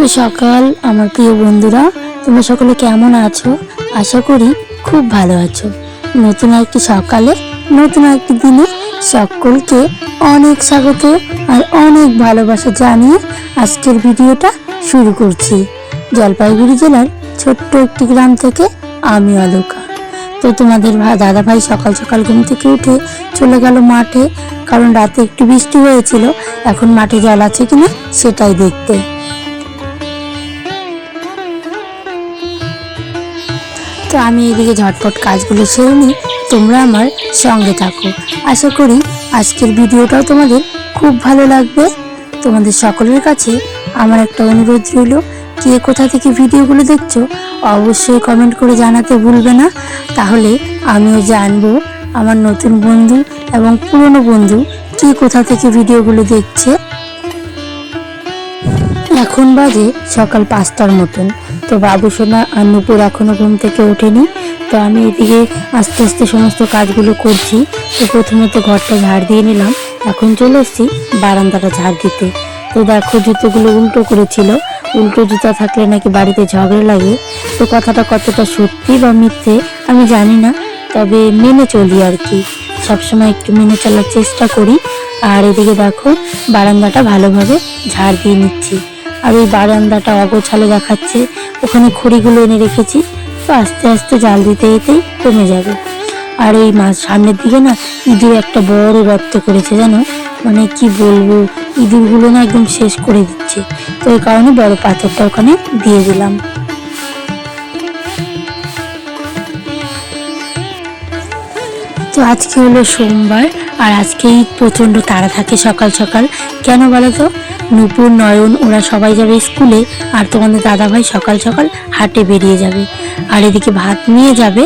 শুভ সকাল, আমার প্রিয় বন্ধুরা। তোমরা সকলে কেমন আছো? আশা করি খুব ভালো আছো। নতুন একটি সকালে, নতুন একটি দিনে সকলকে অনেক স্বাগত আর অনেক ভালোবাসা জানিয়ে আজকের ভিডিওটা শুরু করছি। জলপাইগুড়ি জেলার ছোট্ট একটি গ্রাম থেকে আমি অলোকা। তো তোমাদের দাদা ভাই সকাল সকাল ঘুম থেকে উঠে চলে গেল মাঠে, কারণ রাতে একটু বৃষ্টি হয়েছিল, এখন মাঠে জল আছে কিনা সেটাই দেখতে। তো আমি এদিকে ঝটপট কাজগুলো সেরে নিই। তোমরা আমার সঙ্গে থাকো। আশা করি আজকের ভিডিওটাও তোমাদের খুব ভালো লাগবে। তোমাদের সকলের কাছে আমার একটা অনুরোধ রইল, কে কোথা থেকে ভিডিওগুলো দেখছ অবশ্যই কমেন্ট করে জানাতে ভুলবে না। তাহলে আমিও জানব আমার নতুন বন্ধু এবং পুরনো বন্ধু কে কোথা থেকে ভিডিওগুলো দেখছে। এখন বাজে সকাল পাঁচটার মতন। তো বাবু সোনা আর নুপুর এখনও ঘুম থেকে ওঠেনি, তো আমি এদিকে আস্তে আস্তে সমস্ত কাজগুলো করছি। তো প্রথমত ঘরটা ঝাড় দিয়ে নিলাম, এখন চলে এসেছি বারান্দাটা ঝাড় দিতে। তো দেখো জুতোগুলো উল্টো করেছিল, উল্টো জুতা থাকলে নাকি বাড়িতে ঝগড়া লাগে। তো কথাটা কতটা সত্যি বা মিথ্যে আমি জানি না, তবে মেনে চলি আর কি। সবসময় একটু মেনে চলার চেষ্টা করি, আর এদিকে দেখো বারান্দাটা ভালোভাবে ঝাড় দিয়ে নিচ্ছি। আর ওই বারান্দাটা অগোছালো দেখাচ্ছে। ওখানে খড়িগুলো এনে রেখেছি। তো আস্তে আস্তে জাল দিতে দিতেই কমে যাবে। আর এই মাছ সামনের দিকে না ইঁদুর একটা বড় গর্ত করেছে, জানো? মানে কি বলব? ইঁদুরগুলো না একদম শেষ করে দিচ্ছে। তো এই কারণে বড় পাথরটা ওখানে দিয়ে দিলাম। তো আজকে হলো সোমবার, আর আজকেই প্রচণ্ড তাড়া থাকে সকাল সকাল। কেন বলো তো? নুপুর, নয়ন, ওরা সবাই যাবে স্কুলে আর তোমাদের দাদাভাই সকাল সকাল হাটে বেরিয়ে যাবে। আর এদিকে ভাত নিয়ে যাবে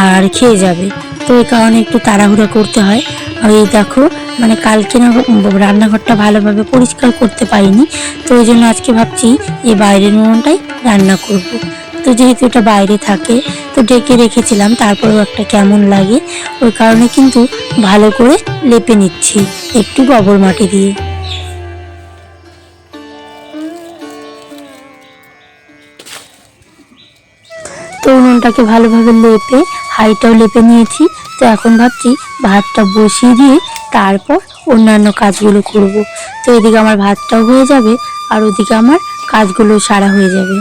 আর খেয়ে যাবে। তো এই কারণে একটু তাড়াহুড়া করতে হয়। আর এই দেখো মানে কালকে না রান্নাঘরটা ভালোভাবে পরিষ্কার করতে পারিনি। তো ওই জন্য আজকে ভাবছি এই বাইরের উনুনটাই রান্না করব। তো যেহেতু এটা বাইরে থাকে, তো ডেকে রেখেছিলাম, তারপরেও একটা কেমন লাগে। ওই কারণে কিন্তু ভালো করে লেপে নিচ্ছি, একটু গোবর মাটি দিয়ে। উনুনটাকে ভালোভাবে লেপে হাইটাও লেপে নিয়েছি। তো এখন ভাবছি ভাতটা বসিয়ে দিয়ে তারপর অন্যান্য কাজগুলো করব। তো এদিকে আমার ভাতটাও হয়ে যাবে আর ওদিকে আমার কাজগুলো সারা হয়ে যাবে।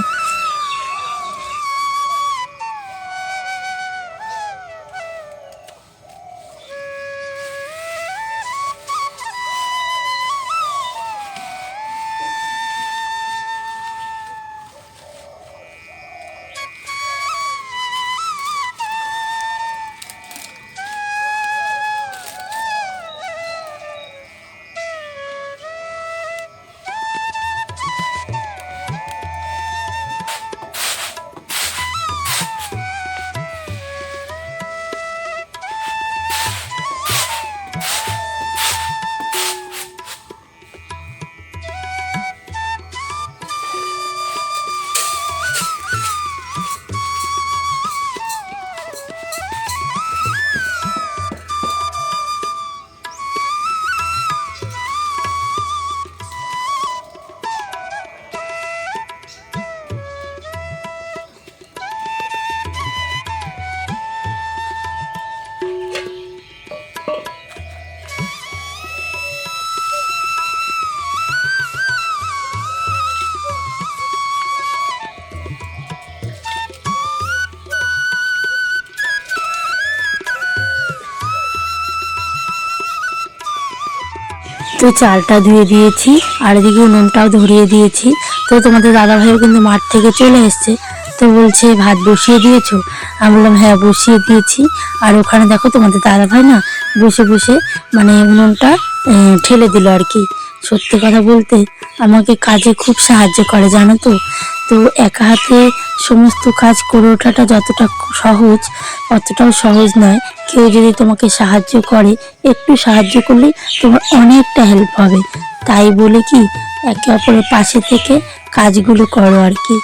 তো চালটা ধুয়ে দিয়েছি, আর এদিকে উনুনটাও ধরিয়ে দিয়েছি। তো তোমাদের দাদা ভাইও কিন্তু মাঠ থেকে চলে এসছে। তো বলছে, ভাত বসিয়ে দিয়েছ? আমি বললাম হ্যাঁ বসিয়ে দিয়েছি। আর ওখানে দেখো তোমাদের দাদা ভাই না বসে বসে মানে উনুনটা ঠেলে দিল আর কি। সত্যি কথা বলতে আমাকে কাজে খুব সাহায্য করে, জানো তো? তো একা হাতে সমস্ত কাজ করে ওঠাটা যতটা সহজ, অতটাও সহজ নয়। কেউ যদি তোমাকে সাহায্য করে, একটু সাহায্য করলে তোমার অনেকটা হেল্প হবে। তাই বলে কি, একে অপরের পাশে থেকে কাজগুলো করো আর কি।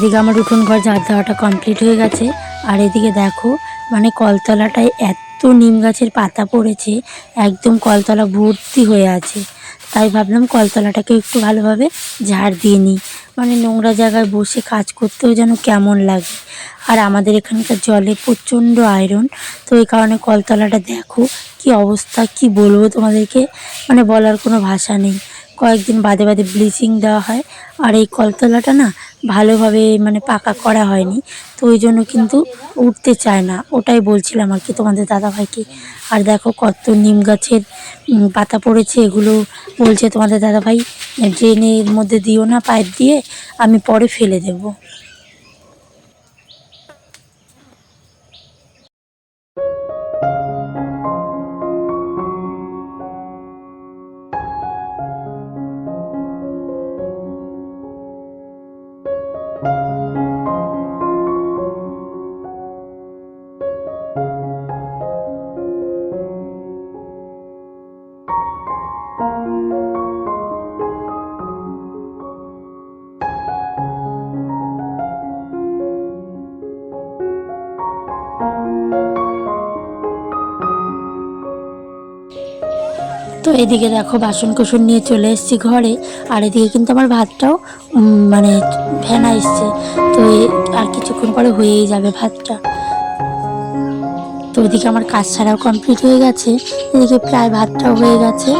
এদিকে আমার উঠোন ঘর ঝাড় দেওয়াটা কমপ্লিট হয়ে গেছে। আর এদিকে দেখো মানে কলতলাটায় এত নিম গাছের পাতা পড়েছে, একদম কলতলা ভর্তি হয়ে আছে। তাই ভাবলাম কলতলাটাকে একটু ভালোভাবে ঝাড় দিয়ে নিই। মানে নোংরা জায়গায় বসে কাজ করতেও যেন কেমন লাগে। আর আমাদের এখানকার জলে প্রচণ্ড আয়রন তো এই কারণে কলতলাটা দেখো কি অবস্থা, কি বলব তোমাদেরকে? মানে বলার কোনো ভাষা নেই। কয়েকদিন বাদে বাদে ব্লিচিং দেওয়া হয়। আর এই কলতলাটা না ভালোভাবে মানে পাকা করা হয়নি। তো ওই জন্য কিন্তু উঠতে চায় না। ওটাই বলছিলাম আর কি তোমাদের দাদাভাইকে। আর দেখো কত নিম গাছের পাতা পড়েছে, এগুলো বলছে তোমাদের দাদাভাই ড্রেনের মধ্যে দিও না, পাইপ দিয়ে, আমি পরে ফেলে দেবো। তো এদিকে দেখো বাসন কুসন নিয়ে চলে এসেছি ঘরে, আর এদিকে কিন্তু আমার ভাতটাও মানে ফেনা এসছে। তো আর কিছুক্ষণ পরে হয়েই যাবে ভাতটা। তো ওইদিকে আমার কাজ ছাড়াও কমপ্লিট হয়ে গেছে। এদিকে প্রায় ভাতটাও হয়ে গেছে।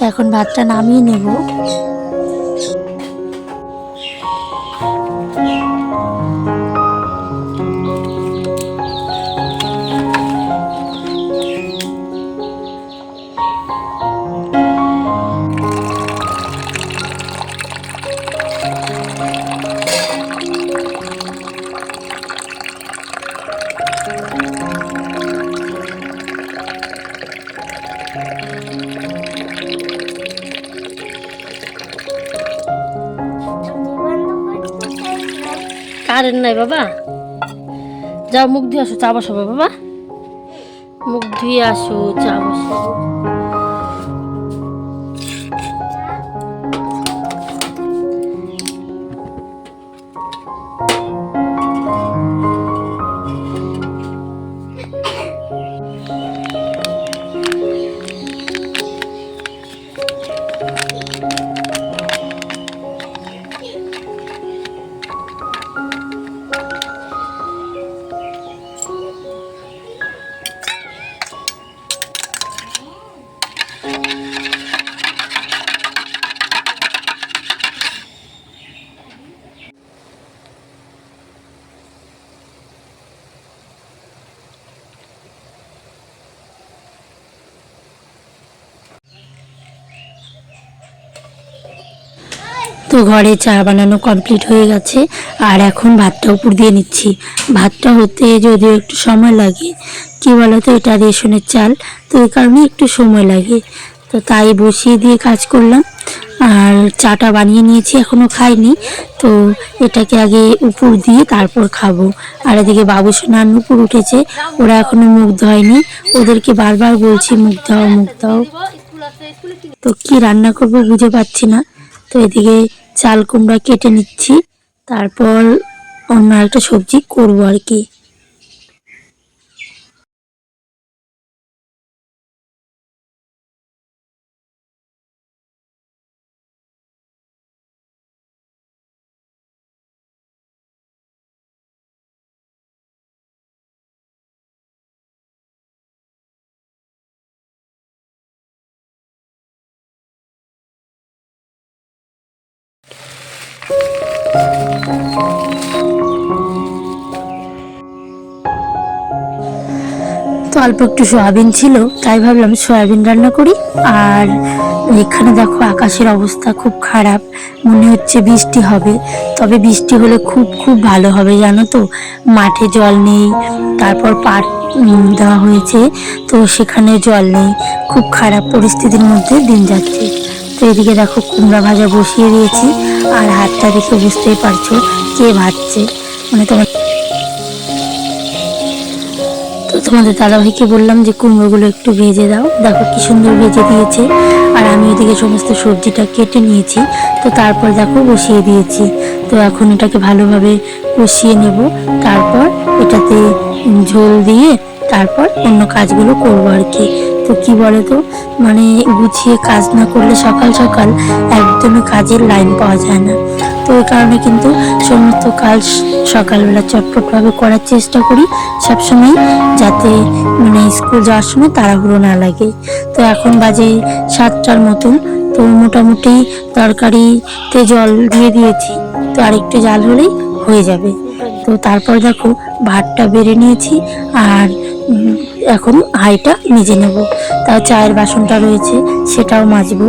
তো এখন ভাতটা নামিয়ে নেব। কারেন্ট নাই বাবা। যাও মুখ ধুয়ে আসো, চা বসাবো বাবা। মুখ ধুয়ে আসো, চা বসাবো। ঘরে চা বানানো কমপ্লিট হয়ে গেছে, আর এখন ভাতটা উপর দিয়ে নিচ্ছি। ভাতটা হতে যদিও একটু সময় লাগে, কি বলতো এটা রেশনের চাল, তো এই কারণে একটু সময় লাগে। তো তাই বসিয়ে দিয়ে কাজ করলাম, আর চাটা বানিয়ে নিয়েছি এখনও খাইনি। তো এটাকে আগে উপর দিয়ে তারপর খাব। আর এদিকে বাবু সোনার উপর উঠেছে, ওরা এখনও মুখ ধোয়নি। ওদেরকে বারবার বলছি, মুখ দাও মুখ দাও তো কি রান্না করব বুঝে পাচ্ছি না। তো এদিকে চাল কুমড়া কেটে নিচ্ছি। তারপর অন্য একটা সবজি করব আর কি। তো অল্প একটু সয়াবিন ছিল, তাই ভাবলাম সয়াবিন রান্না করি। আর এখানে দেখো আকাশের অবস্থা খুব খারাপ, মনে হচ্ছে বৃষ্টি হবে। তবে বৃষ্টি হলে খুব খুব ভালো হবে, জানো তো? মাঠে জল নেই, তারপর পাট দেওয়া হয়েছে, তো সেখানে জল নেই। খুব খারাপ পরিস্থিতির মধ্যে দিন যাচ্ছে। তো এদিকে দেখো কুমড়া ভাজা বসিয়ে দিয়েছি, আর হাতটা দেখে বুঝতেই পারছ কে ভাজছে। মানে তোমার তো তোমাদের দাদাভাইকে বললাম যে কুমড়োগুলো একটু ভেজে দাও। দেখো কি সুন্দর ভেজে দিয়েছে। আর আমি ওদিকে সমস্ত সবজিটা কেটে নিয়েছি। তো তারপর দেখো বসিয়ে দিয়েছি। তো এখন এটাকে ভালোভাবে কষিয়ে নেব। তারপর এটাতে ঝোল দিয়ে তারপর অন্য কাজগুলো করব আর কি। তো কি বলে তো মানে গুছিয়ে কাজ না করলে সকাল সকাল একদমই কাজের লাইন পাওয়া যায় না। তো ওই কারণে কিন্তু সমস্ত কাজ সকালবেলা চটপটভাবে করার চেষ্টা করি, সবসময় যাতে মানে স্কুল যাওয়ার সময় তাড়াহুড়ো না লাগে। তো এখন বাজে সাতটার মতন, তো মোটামুটি তরকারিতে জল দিয়ে দিয়েছি, তো আরেকটু জাল হলেই হয়ে যাবে। তো তারপর দেখো ভাতটা বেড়ে নিয়েছি, আর এখন হাইটা মেজে নেব। তা চায়ের বাসনটা রয়েছে সেটাও মাজবো।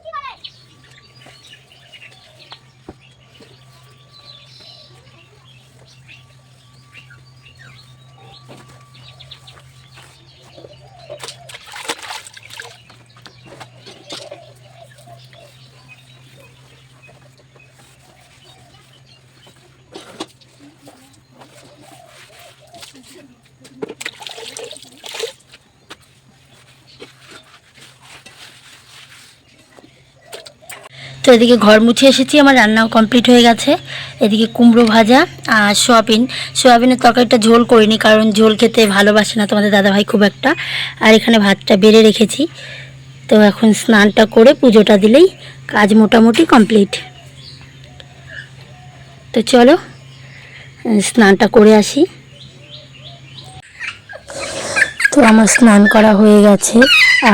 তো এদিকে ঘর মুছে এসেছি, আমার রান্নাও কমপ্লিট হয়ে গেছে। এদিকে কুমড়ো ভাজা আর সোয়াবিন। সোয়াবিনের তরকারিটা ঝোল করিনি, কারণ ঝোল খেতে ভালোবাসে না তোমাদের দাদাভাই খুব একটা। আর এখানে ভাতটা বেড়ে রেখেছি। তো এখন স্নানটা করে পুজোটা দিলেই কাজ মোটামুটি কমপ্লিট তো চলো, স্নানটা করে আসি। তো আমার স্নান করা হয়ে গেছে।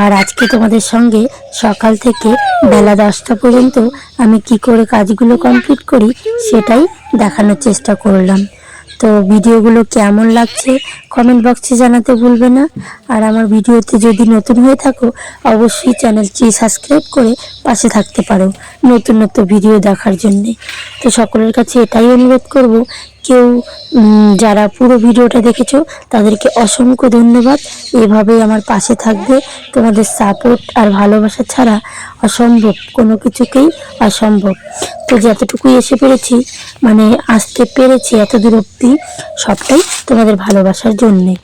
আর আজকে তোমাদের সঙ্গে সকাল থেকে বেলা দশটা পর্যন্ত আমি কি করে কাজগুলো কমপ্লিট করি সেটাই দেখানোর চেষ্টা করলাম। তো ভিডিওগুলো কেমন লাগছে কমেন্ট বক্সে জানাতে ভুলবে না। আর আমার ভিডিওতে যদি নতুন হয়ে থাকো, অবশ্যই চ্যানেলটি সাবস্ক্রাইব করে পাশে থাকতে পারো নতুন নতুন ভিডিও দেখার জন্যে। তো সকলের কাছে এটাই অনুরোধ করব, কেউ যারা পুরো ভিডিওটা দেখেছ, তাদেরকে অসংখ্য ধন্যবাদ। এভাবেই আমার পাশে থাকবে। তোমাদের সাপোর্ট আর ভালোবাসা ছাড়া অসম্ভব কোনো কিছুকেই অসম্ভব। তো যতটুকুই এসে পেরেছি মানে আসতে পেরেছি এত দূর অব্দি সবটাই তোমাদের ভালোবাসার জন্যে।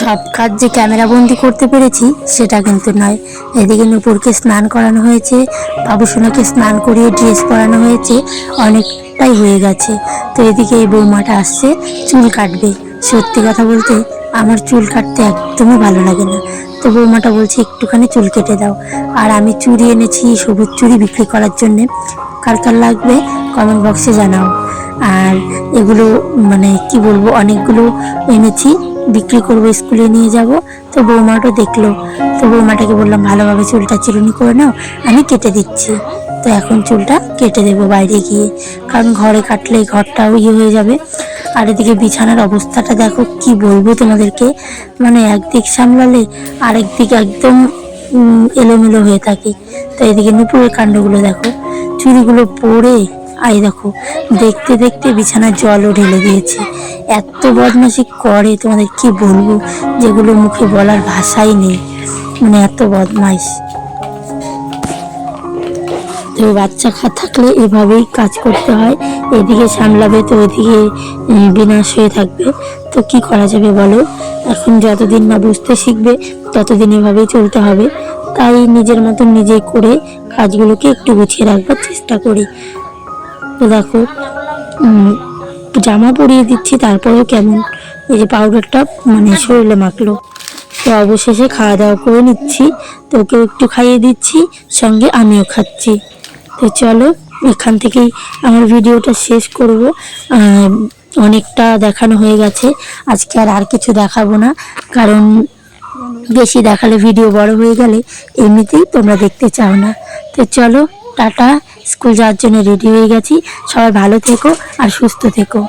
সব কাজ যে ক্যামেরা বন্দি করতে পেরেছি, সেটা কিন্তু নয়। এদিকে নূপুরকে স্নান করানো হয়েছে, বাবুসোনাকে স্নান করিয়ে ড্রেস পরানো হয়েছে, অনেকটাই হয়ে গেছে। তো এদিকে এই বৌমাটা আসছে, চুল কাটবে। সত্যি কথা বলতে, আমার চুল কাটতে একদমই ভালো লাগে না। তো বৌমাটা বলছে, একটুখানি চুল কেটে দাও। আর আমি চুড়ি এনেছি, সবুজ চুড়ি বিক্রি করার জন্যে। কার কার লাগবে কমেন্ট বক্সে জানাও। আর এগুলো মানে কি বলব, অনেকগুলো এনেছি। বিক্রি করব, স্কুলে নিয়ে যাব। তো বৌমাটা দেখল। তো বৌমাটাকে বললাম, ভালোভাবে চুলটা চিরুনি করে নাও, আমি কেটে দিচ্ছি। তো এখন চুলটা কেটে দেবো বাইরে গিয়ে। কারণ ঘরে কাটলে ঘরটাও ইয়ে হয়ে যাবে। আর এদিকে বিছানার অবস্থাটা দেখো, কি বলব তোমাদেরকে? মানে একদিক সামলালে আরেক দিক একদম এলোমেলো হয়ে থাকে। তো এদিকে নুপুরের কাণ্ডগুলো দেখো। চুড়িগুলো পরে আই দেখো, দেখতে দেখতে বিছানার জলও ঢেলে দিয়েছে। এত বদমাশি করে তোমাদের, কি বলব? যেগুলো মুখে বলার ভাষাই নেই। মানে এত বদমাইশ। তো বাচ্চা খা থাকলে এভাবেই কাজ করতে হয়। এদিকে সামলাবে তো ওইদিকে বিনাশ হয়ে থাকবে। তো কি করা যাবে বলো? এখন যতদিন না বুঝতে শিখবে, ততদিন এভাবেই চলতে হবে। তাই নিজের মতন নিজেই করে কাজগুলোকে একটু গুছিয়ে রাখবার চেষ্টা করি। তো দেখো জামা পরিয়ে দিচ্ছি, তারপরেও কেমন? এই যে পাউডারটা মানে শরীরে মাখলো। তো অবশেষে খাওয়া দাওয়া করে নিচ্ছি। তো ওকেও একটু খাইয়ে দিচ্ছি, সঙ্গে আমিও খাচ্ছি। তো চলো, এখান থেকেই আমার ভিডিওটা শেষ করব। অনেকটা দেখানো হয়ে গেছে। আজকে আর আর কিছু দেখাবো না, কারণ বেশি দেখালে ভিডিও বড় হয়ে গেলে এমনিতেই তোমরা দেখতে চাও না। তো চলো টাটা। স্কুল যাওয়ার জন্য রেডি হয়ে গেছি। সবাই ভালো থেকো আর সুস্থ থেকো।